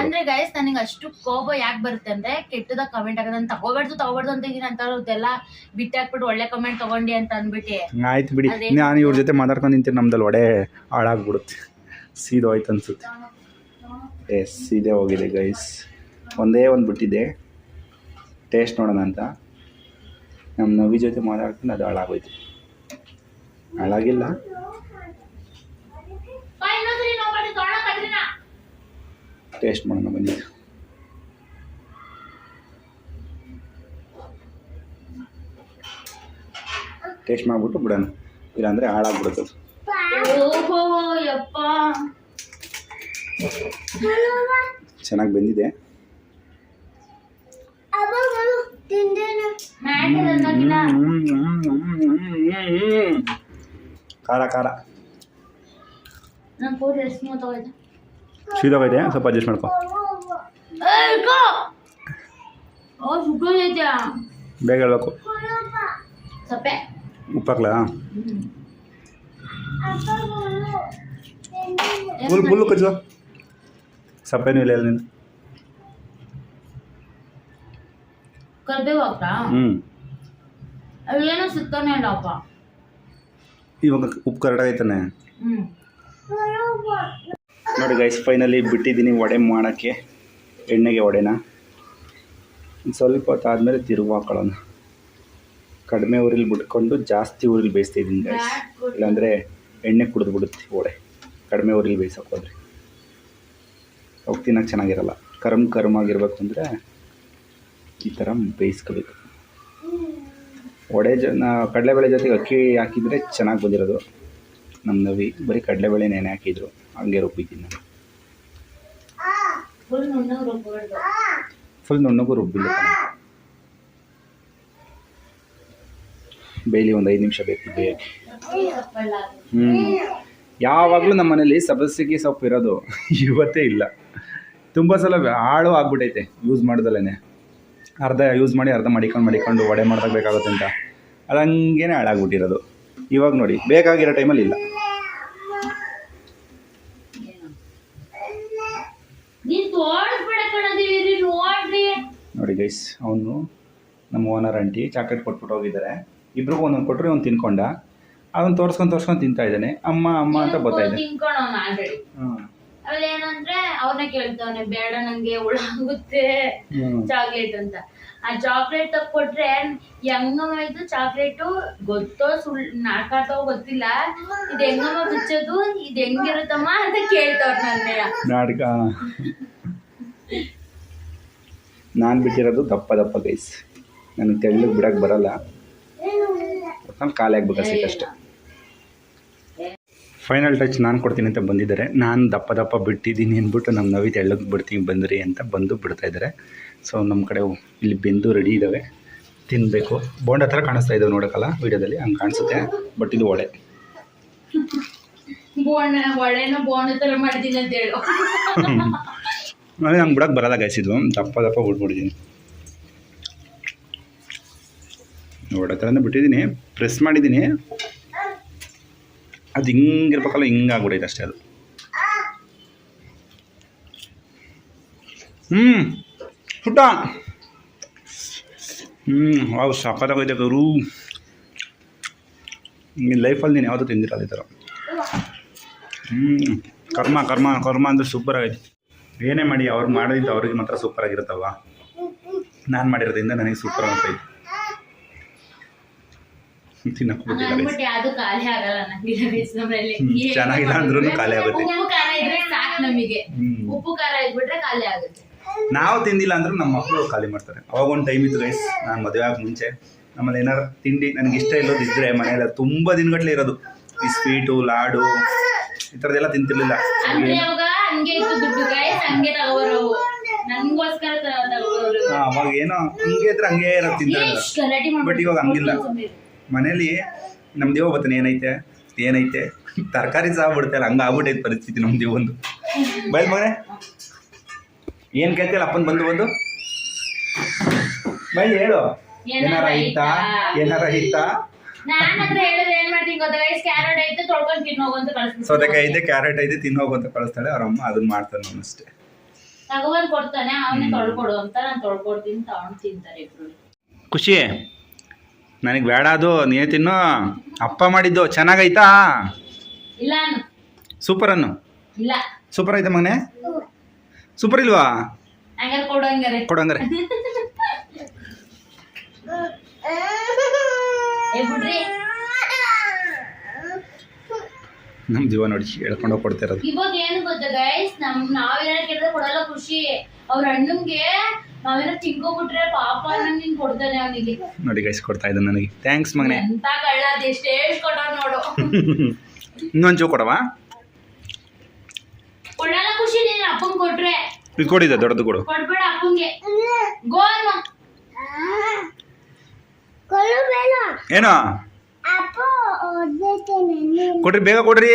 ಅಂದ್ರೆ ಗೈಸ್ ನನಗೆ ಅಷ್ಟು ಕೋಪ ಯಾಕೆ ಬರುತ್ತೆ ಅಂದ್ರೆ ಕೆಟ್ಟದ ಕಮೆಂಟ್ ಆಗುತ್ತೆ ನಾನು ತಗೋಬಾರ್ದು ತಗೋಬಾರ್ದು ಅಂತ ಇದೀನಿ ಅಂತ ಅವ್ರದ್ದೆಲ್ಲ ಬಿಟ್ಟಾಕ್ಬಿಟ್ಟು ಒಳ್ಳೆ ಕಮೆಂಟ್ ತಗೊಂಡಿ ಅಂತ ಅಂದ್ಬಿಟ್ಟು.
ಆಯ್ತು ಬಿಡಿ. ನಾನು ಇವ್ರ ಜೊತೆ ಮಾತಾಡ್ಕೊಂಡು ನಿಂತೀನಿ ನಮ್ದಲ್ಲಿ ಒಡೆ ಹಾಳಾಗ್ಬಿಡುತ್ತೆ. ಸೀದೋಯ್ತು ಅನ್ಸುತ್ತೆ. ಎಸ್ ಸೀದೆ ಹೋಗಿದೆ ಗೈಸ್ ಒಂದೇ ಒಂದು ಬಿಟ್ಟಿದ್ದೆ ಟೇಸ್ಟ್ ನೋಡೋಣ ಅಂತ. ನಮ್ಮ ನವಿ ಜೊತೆ ಮಾತಾಡ್ಕೊಂಡು ಅದು ಹಾಳಾಗೋಯ್ತು. ಹಾಳಾಗಿಲ್ಲ
ಬಾ, ಇನ್ನೊಂದ್ಸರಿ ನೋಡ್ಬಿಟ್ಟು ತೊಗೊಳಕ್ ಅದ್ರಿನ.
ಟೇಸ್ಟ್ ಮಾಡೋಣ ಬನ್ನಿ. ಟೇಸ್ಟ್ ಮಾಡಿಬಿಟ್ಟು ಬಿಡೋಣ. ಇಲ್ಲಾಂದರೆ ಹಾಳಾಗ್ಬಿಡುತ್ತೆ ಚೆನ್ನಾಗಿ ಬೆಂದಿದೆ. ಖಾರ ಖಾರ. ಸೀದೋಗೈತೆ ಸ್ವಲ್ಪ ಅಡ್ಜಸ್ಟ್ ಮಾಡ್ಕೊ. ಬೇಗ ಹೇಳ್ಬೇಕು. ಉಪ್ಪಾಕ್ಲಾ? Full full ಕಚ್ಚು. ಸಪ್ಪೇನೂ ಇಲ್ಲ ನೀನು ಹ್ಞೂ ಇವಾಗ ಉಪ್ಪು ಕರೆಕ್ಟಾಗೈತಾನೆ ನೋಡಿ ಗೈಸ್ ಫೈನಲಿ ಬಿಟ್ಟಿದ್ದೀನಿ ವಡೆ ಮಾಡೋಕ್ಕೆ. ಎಣ್ಣೆಗೆ ವಡೆನ? ಸ್ವಲ್ಪ ಹೊತ್ತಾದಮೇಲೆ ತಿರುವು ಹಾಕೊಳ್ಳೋಣ. ಕಡಿಮೆ ಊರಿಲಿ ಬಿಟ್ಕೊಂಡು ಜಾಸ್ತಿ ಊರಿಲಿ ಬೇಯಿಸ್ತಿದ್ದೀನಿ ಗೈಸ್ ಇಲ್ಲಾಂದರೆ ಎಣ್ಣೆ ಕುಡಿದು ಬಿಡುತ್ತೆ ವಡೆ. ಕಡಿಮೆ ಊರಿಲಿ ಬೇಯಿಸೋಕೆ ಹೋದ್ರೆ. ಅವಾಗ ತಿನ್ನೋಕೆ ಚೆನ್ನಾಗಿರಲ್ಲ. ಕರಮ್ ಕರ್ಮ್ ಆಗಿರ್ಬೇಕು ಅಂದರೆ ಈ ಥರ ಬೇಯಿಸ್ಕೋಬೇಕು. ವಡೆ ಜ ಕಡಲೆಬೇಳೆ ಜೊತೆಗೆ ಅಕ್ಕಿ ಹಾಕಿದರೆ ಚೆನ್ನಾಗಿ ಬಂದಿರೋದು. ನಮ್ಮ ನವಿ ಬರೀ ಕಡಲೆಬೇಳೆ ನೆನೆ ಹಾಕಿದ್ರು. ಹಂಗೆ ರುಬ್ಬಿದ್ದೀನಿ ನಾನು.
ಫುಲ್ ನುಣ್ಣಗೆ
ರುಬ್ಬಿಲ್ಲ ಬೇಯಲಿ ಒಂದು ಐದು ನಿಮಿಷ ಬೇಕು ಬೇಯಕ್ಕೆ ಹ್ಞೂ ಯಾವಾಗಲೂ ನಮ್ಮ ಮನೇಲಿ ಸಬ್ಬಸಿಗೆ ಸೊಪ್ಪು ಇರೋದು *laughs* ಇವತ್ತೇ ಇಲ್ಲ. ತುಂಬ ಸಲ ಹಾಳು ಆಗ್ಬಿಟ್ಟೈತೆ ಯೂಸ್ ಮಾಡ್ದಲೇ ಅರ್ಧ ಯೂಸ್ ಮಾಡಿ ಅರ್ಧ ಮಡಿಕೊಂಡು ಮಡಿಕೊಂಡು ವಡೆ ಮಾಡ್ದಾಗ ಬೇಕಾಗುತ್ತೆ ಅಂತ. ಅದು ಹಂಗೇನೆ ಹಾಳಾಗ್ಬಿಟ್ಟಿರೋದು. ಇವಾಗ ನೋಡಿ ಬೇಕಾಗಿರೋ ಟೈಮಲ್ಲಿ ಇಲ್ಲ
ನೀನ್ ತೋರಿಸ್ಬಿಡ ಕಣದಿರಿ ನೋಡ್ರಿ
ನೋಡಿ ಗೈಸ್ ಅವನು ನಮ್ಮ ಓನರ್ ಆಂಟಿ ಚಾಕ್ಲೇಟ್ ಕೊಟ್ಬಿಟ್ಟು ಹೋಗಿದ್ದಾರೆ. ಇಬ್ರಿಗೂ ಒಂದೊಂದು ಕೊಟ್ಟರೆ ಒಂದು ತಿನ್ಕೊಂಡ. ಅವನು ತೋರ್ಸ್ಕೊಂಡು ತೋರ್ಸ್ಕೊಂಡು ತಿಂತಾ ಇದ್ದಾನೆ. ಅಮ್ಮ ಅಮ್ಮ ಅಂತ ಬರ್ತಾ ಇದ್ದಾನೆ.
ಆಮೇಲೆ ಏನಂದ್ರೆ ಅವ್ರನ್ನ ಕೇಳ್ತಾವನೆ ಬೇಡ ನಂಗೆ
ಉಳಾಗುತ್ತೆ
ಚಾಕ್ಲೇಟ್ ಅಂತ. ಆ ಚಾಕ್ಲೇಟ್ ತಕ್ಕೊಟ್ರೆ ಹೆಂಗಮ್ಮ ಇದು ಚಾಕ್ಲೇಟು ಗೊತ್ತೋ ಸುಳ್ ನಾಟ್ಕಾಡ್ತೋ ಗೊತ್ತಿಲ್ಲ. ಇದು ಹೆಂಗಮ್ಮ ಬಿಚ್ಚೋದು ಇದು ಹೆಂಗಿರುತ್ತಮ್ಮ ಅಂತ ಕೇಳ್ತಾವ್ರ ನನ್ನ
ನಾಟಕ ನಾನು ಬಿಟ್ಟಿರೋದು ದಪ್ಪ ದಪ್ಪ ಗೈಸ್ ನನಗೆ ತೆಳ್ಳಗೆ ಬಿಡಕ್ಕೆ ಬರಲ್ಲ. ನಾನು ಖಾಲಿ ಆಗ್ಬೇಕಷ್ಟೇ ಅಷ್ಟೇ. ಫೈನಲ್ ಟಚ್ ನಾನು ಕೊಡ್ತೀನಿ ಅಂತ ಬಂದಿದ್ದಾರೆ. ನಾನು ದಪ್ಪ ದಪ್ಪ ಬಿಟ್ಟಿದ್ದೀನಿ ಅಂದ್ಬಿಟ್ಟು ನಮ್ಮ ನವಿ ತೆಳ್ಳಗೆ ಬಿಡ್ತೀನಿ ಬಂದ್ರಿ ಅಂತ ಬಂದು ಬಿಡ್ತಾ ಇದ್ದಾರೆ. ಸೊ ನಮ್ಮ ಕಡೆ ಇಲ್ಲಿ ಬೆಂದು ರೆಡಿ ಇದ್ದಾವೆ ತಿನ್ನಬೇಕು ಬೋಂಡ ಥರ ಕಾಣಿಸ್ತಾ ಇದ್ದಾವೆ ನೋಡೋಕ್ಕಲ್ಲ ವೀಡಿಯೋದಲ್ಲಿ ಹಂಗೆ ಕಾಣಿಸುತ್ತೆ. ಬಟ್ ಇದು ಒಳೆ.
ಬೋಣ ಒಳೆನ ಬೋಣ ಥರ ಮಾಡ್ತೀನಿ ಅಂತ ಹೇಳು. *laughs*
ಆಮೇಲೆ ನಂಗೆ ಬಿಡಕ್ಕೆ ಬರಲ್ಲ ಗೈಸ್ ಇದು. ದಪ್ಪ ದಪ್ಪ ಬಿಟ್ಬಿಟ್ಟಿದ್ದೀನಿ ಒಳ್ಳೆ ಥರನೇ ಬಿಟ್ಟಿದ್ದೀನಿ ಪ್ರೆಸ್ ಮಾಡಿದ್ದೀನಿ ಅದು ಹಿಂಗಿರ್ಬೇಕಲ್ಲ ಹಿಂಗೆ ಆಗ್ಬಿಟ್ಟೈತೆ ಅಷ್ಟೇ ಅದು. ಹ್ಞೂ ಪುಟ್ಟ ಹ್ಞೂ ವಾವ್ ಸಖತ್ತಾಗೈತೆ ಗುರು ನಿನ್ನ ಲೈಫಲ್ಲಿ ನೀನು ಯಾವುದು ತಿಂದಿರ ಅದೇ ಥರ. ಹ್ಞೂ ಕರ್ಮ ಕರ್ಮ ಕರ್ಮ ಅಂದರೆ ಸೂಪರ್ ಆಗೈತೆ. ಏನೇ ಮಾಡಿ ಅವ್ರು ಮಾಡಿದ್ದು ಅವ್ರಿಗೆ ಮಾತ್ರ ಸೂಪರ್ ಆಗಿರುತ್ತಲ್ವ? ನಾನು ಮಾಡಿರೋದ್ರಿಂದ ನನಗೆ ಸೂಪರ್ ಹ್ಮ್, ಚೆನ್ನಾಗಿಲ್ಲ ಅಂದ್ರೂ ಖಾಲಿ ಆಗುತ್ತೆ. ನಾವು ತಿಂದಿಲ್ಲ ಅಂದ್ರೆ ನಮ್ಮ ಮಕ್ಕಳು ಖಾಲಿ ಮಾಡ್ತಾರೆ. ಅವಾಗ ಒಂದು ಟೈಮ್ ಇತ್ತು ಗೈಸ್ ನಾನು ಮದುವೆ ಆಗ ಮುಂಚೆ. ನಮ್ಮಲ್ಲಿ ಏನಾರು ತಿಂಡಿ ನನಗೆ ಇಷ್ಟ ಇಲ್ಲೋದು ಇದ್ರೆ ಮನೆಯಲ್ಲಿ ತುಂಬ ದಿನಗಟ್ಲೆ ಇರೋದು. ಈ ಸ್ವೀಟು ಲಾಡು ಈ ಥರದ್ದೆಲ್ಲ ತಿಂತಿರ್ಲಿಲ್ಲ.
ಹಂಗೆ ಇತ್ತು ದುಡ್ಡು ಗೈಸ್ ಹಂಗೆ ತಗೋರು ನನ್ಗೋಸ್ಕರ ತ- ತಗೋಬರೋರು.
ಹಾ, ಅವಾಗ ಏನೋ ಹಂಗೆ ಇದ್ರೆ ಹಂಗೆ ತಿಂತಾರೆ
ಗಲಾಟೆ
ಬಟ್ ಇವಾಗ ಹಂಗಿಲ್ಲ. ಮನೇಲಿ ನಮ್ಮ ದೇವ ಬತ್ತಾನೆ ಏನೈತೆ? ಏನೈತೆ? ತರಕಾರಿ ಸಹ ಬಿಡ್ತಲ್ಲ ಹಂಗ ಆಗ್ಬಿಟ್ಟೈತೆ ಪರಿಸ್ಥಿತಿ ನಮ್ಮ ದೇವಂದು ಬೈಲ್ ಮನೆ ಏನು ಕೇಳ್ತಿಲ್ಲ ಅಪ್ಪನ್ ಬಂದು ಬಂದು? ಬೈಲ್ ಹೇಳು. ಏನಾರ ಇತ್ತ ಏನಾರ ಐತಾ
ನಾನ್ ಹತ್ರ ಹೇಳಿದ್ರೆ ಏನ್ ಮಾಡ್ತೀನಿ ಗೊತ್ತಾ ಗೈಸ್ ಕ್ಯಾರೆಟ್ ಐತೆ ಕಳ್ಸ್ಬಿಡ್ತೀನಿ
ಐತೆ ಕ್ಯಾರೆಟ್ ಐತೆ ತಿನ್ನೋಗು ಅಂತ ಕಳಿಸ್ತಾಳೆ ಅವ್ರ ಅಮ್ಮ ಅದನ್ನ ಮಾಡ್ತಾನೆ ನಾನು ಅಷ್ಟೇ.
ತಗೊಬಂದ್ ಕೊಡ್ತಾನೆ ಅವನೇ ತೊಳ್ಕೊಡು ಅಂತ ನಾನ್ ತೊಳ್ಕೊಡ್ತೀನಿ ತಗೊಂಡ್ ತಿಂತಾರೆ ಇಬ್ರು.
ಖುಷಿ. ನನಗೆ ಬೇಡ ಅದು ನೀನೇ ತಿನ್ನೋ. ಅಪ್ಪ ಮಾಡಿದ್ದು ಚೆನ್ನಾಗೈತಾ?
ಇಲ್ಲ
ಸೂಪರ್ ಅನ್ನು?
ಇಲ್ಲ.
ಸೂಪರ್ ಐತೆ ಮಗನೆ? ಸೂಪರ್ ಇಲ್ವಾ? ಕೊಡಂಗರೆ
ಕೊಡಂಗಾರೆ *laughs*
ನಮ್ಮ ಜೀವ ನೋಡಿ ಹೇಳ್ಕೊಂಡೋಗಿ ಕೊಡ್ತಿರೋದು
ಇವಾಗ ಏನು ಗೊತ್ತಾ ಗೈಸ್ ನಮ್ ನಾವೇನಾರ ಕೇಳಿದ್ರೆ ಕೊಡಲ್ಲ ಖುಷಿ. ಅವ್ರ ಅಣ್ಣಂಗೆ ನಾವೇನೋ ತಿಂಕೋಬಿಟ್ರೆ ಪಾಪ ನಿನ್ ಕೊಡ್ತಾನೆ ಅವನಿಗೆ.
ನೋಡಿ ಗೈಸ್ ಕೊಡ್ತಾ ಇದ್ದಾನೆ ನನಗೆ. ಥ್ಯಾಂಕ್ಸ್ ಮಗನೇ.
ಎಂತ ಕಳ್ಳ ಅದೆಷ್ಟೇ ಕೊಡ ನೋಡು.
ಇನ್ನೊಂದು ಕೊಡವಾ?
ಕೊಡಲ್ಲ ಖುಷಿ ನೀನ್ ಅಪ್ಪಂಗ್ ಕೊಟ್ರೆ.
ಇದು ಕೊಡಿದೆ ದೊಡ್ಡದು ಕೊಡು.
ಕೊಡ್ಬೇಡ ಅಪ್ಪಂಗೆ. ಗೋನು
ಏನೋ? ಕೊಡ್ರಿ ಬೇಗ ಕೊಡ್ರಿ.